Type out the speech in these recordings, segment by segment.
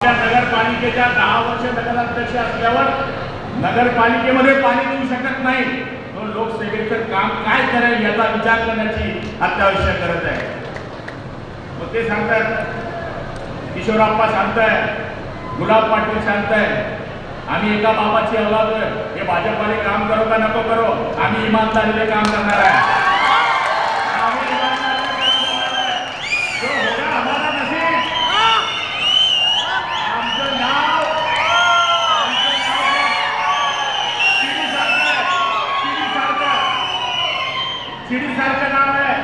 नगरपालिकेच्या दहा वर्ष नगराध्यक्ष असल्यावर नगरपालिकेमध्ये पाणी देऊ शकत नाही. तो लोकसेवेचं काम काय करेल याचा विचार करण्याची अत्यावश्यक गरज आहे. मग ते सांगतात किशोरप्पा शांत आहे गुलाब पाटील शांत आहे आम्ही एका बाबाची अवलाद हे भाजपाने काम करो का नको करो? आम्ही इमानदारीने काम करणार आहे आम्ही इमानदारीने काम करणार आहे. जो होगा हमारा नसीब आमचं नाव आमचं नाव शिडीसारखं आहे. शिडीसारखं. विसर्जन आहे.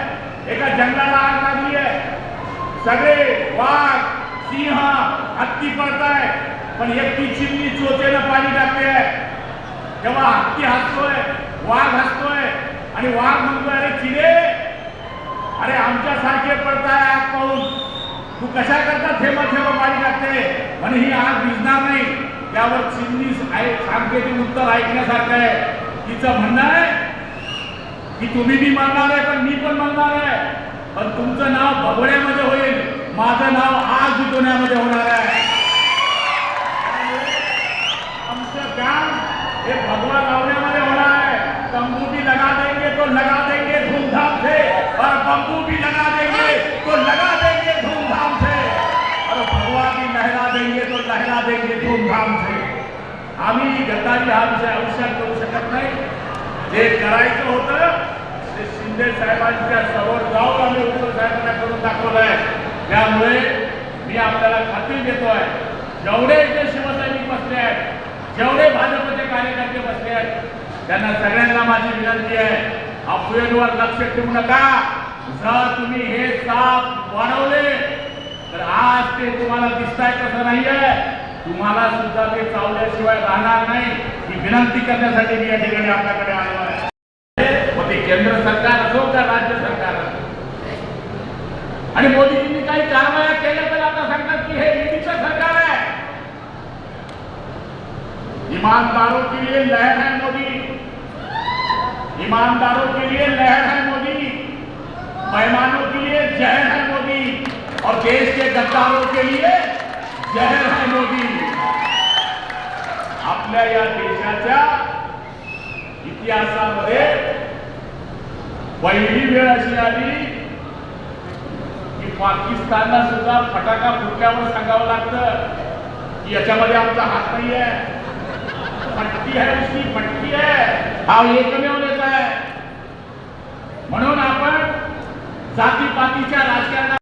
एका जंगलाला आग लागली आहे. सगळे वाघ सिंह हत्ती पडताय पण एकटी चिमणी चोचेनं पाणी टाकते तेव्हा हत्ती हसतोय वाघ हसतोय. आणि वाघ म्हणतोय अरे चिडे अरे आमच्या सारखे पडताय आग पाहून. तू कशा करता थेंबा थेंबा पाणी टाकते? म्हणे ही आग भिजणार नाही. त्यावर चिमणी आहे सांगते ते उत्तर ऐकण्यासारखं आहे. तिचं म्हणणं आहे की तुम्ही बी म्हणणार आहे पण मी पण म्हणणार आहे. पण तुमचं नाव भगवड्यामध्ये होईल. माझं नाव आज वितवण्यामध्ये होणार आहे. आमचं काम हे भगवा लावण्यामध्ये होणार आहे. तंबू भी लगा देंगे तो लगा देंगे धूमधाम से. और बंबू भी लगा देंगे तो लगा देंगे धूमधाम से. और भगवा भी लहरा देंगे तो लहरा देंगे धूमधाम से. आम्ही गद्दारी हा विषय आयुष्यात करू शकत नाही. जे करायचं होतं ते शिंदे साहेबांच्या समोर जाऊन आम्ही उद्धव साहेबांना करून दाखवलं आहे त्यामुळे मी आपल्याला खात्री देतोय जेवढे इथे शिवसैनिक बसले आहेत जेवढे भाजपचे कार्यकर्ते बसले आहेत त्यांना सगळ्यांना माझी विनंती आहे अफवेवर लक्ष ठेवू नका. जर तुम्ही हे साप वाढवले तर आज ते तुम्हाला दिसताय कसं आहे तुम्हाला सुद्धा ते चावल्याशिवाय राहणार नाही. ही विनंती करण्यासाठी मी या ठिकाणी आपल्याकडे आलो आहे. मग ते केंद्र सरकार असो का राज्य सरकार असो? आणि मोदीजींनी काही कारवाया केल्या तर आता सांगतात की हे ईडीचं सरकार आहे. इमानदारों के लिए लहर है मोदी. ईमानदारों के लिए लहर है मोदी. मेहमानों के लिए जहर है मोदी. और देश के गद्दारों के लिए जहर है मोदी. आपल्या या देशाच्या इतिहासामध्ये पहिली वेळ अशी आली की पाकिस्तानला सुद्धा फटाका फुटल्यावर सांगावं लागतं की याच्यामध्ये आमचा हात नाही आहे फटकी आहे उसकी फटकी आहे. हा एकमेव नेता आहे. म्हणून आपण जातीपातीच्या राजकारणात